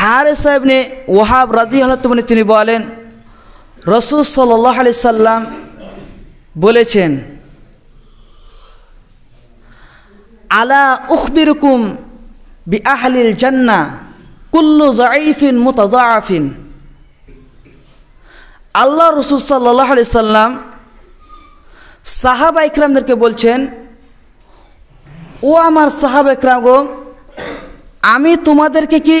হারে সাহেবনে ওহাব রাজি আল্লাহ তিনি বলেন, রসুল সাল্লাহ আলি সাল্লাম বলেছেন, আলা উখবিরকুম বি আহলিল জান্না কুল্লু জাইফিন মুতাজাফিন আল্লাহ রসুল সাল্লাহ আলি সাল্লাম সাহাবা ইকরামদেরকে বলছেন, ও আমার সাহাবা ইকরাম গো, আমি তোমাদেরকে কি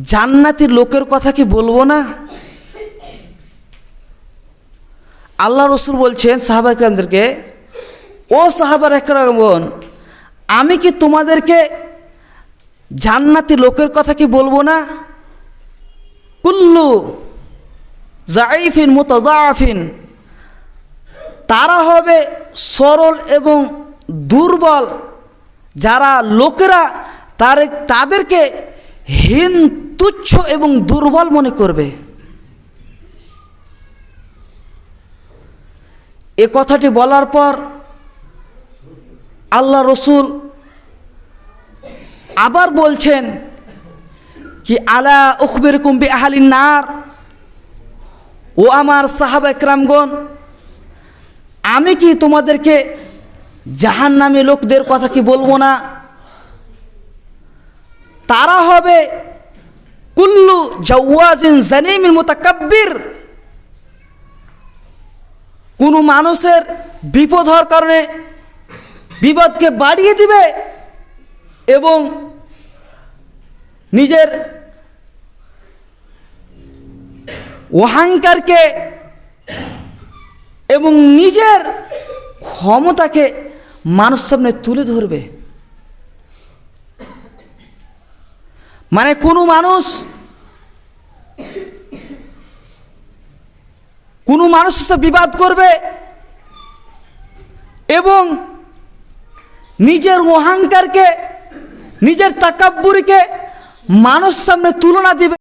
জান্নাতি লোকের কথা কি বলব না? আল্লাহ রসুল বলছেন সাহাবা ইকরামদেরকে ও সাহাবার একরামগণ আমি কি তোমাদেরকে জান্নাতি লোকের কথা কি বলব না? কুল্লু জাইফিন মুতাদাফিন তারা হবে সরল এবং দুর্বল। যারা লোকেরা তাদেরকে হীন তুচ্ছ এবং দুর্বল মনে করবে। এ কথাটি বলার পর আল্লাহ রসুল আবার বলছেন কি, আলা উখবির কুম্বি আহালিন নার? ও আমার সাহাব একরামগণ, আমি কি তোমাদেরকে জাহান নামে লোকদের কথা কি বলব না? তারা হবে জাওয়াজিন জানিমিন মোতাকাব্বির। কোনো মানুষের বিপদ হওয়ার কারণে বিপদকে বাড়িয়ে দিবে এবং নিজের অহংকারকে এবং নিজের ক্ষমতাকে মানুষ সামনে তুলে ধরবে। মানে কোনো মানুষ কোনো মানুষের সাথে বিবাদ করবে এবং নিজের অহংকারকে নিজের তাকাব্বুরিকে মানুষ সামনে তুলনা দিবে।